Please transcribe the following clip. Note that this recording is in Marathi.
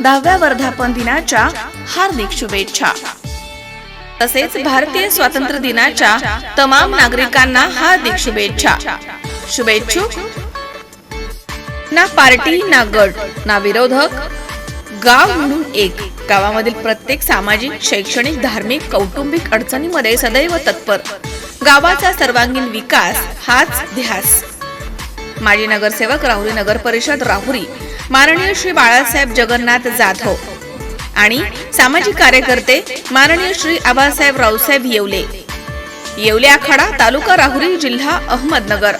दहाव्या वर्धापन दिनाच्या हार्दिक शुभेच्छा. तसेच भारतीय स्वातंत्र्य दिनाच्या तमाम नागरिकांना हार्दिक शुभेच्छा. शुभेच्छुक. ना पार्टी ना गट ना विरोधक. गाव म्हणून एक. गावामधील प्रत्येक सामाजिक शैक्षणिक धार्मिक कौटुंबिक अडचणीमध्ये सदैव तत्पर. गावाचा सर्वांगीण विकास हाच ध्यास माजी नगरसेवक राहुरी नगर परिषद राहुरी माननीय श्री बाळासाहेब जगन्नाथ जाधव आणि सामाजिक कार्यकर्ते माननीय श्री आबासाहेब रावसाहेब येवले. येवले आखाडा तालुका राहुरी जिल्हा अहमदनगर.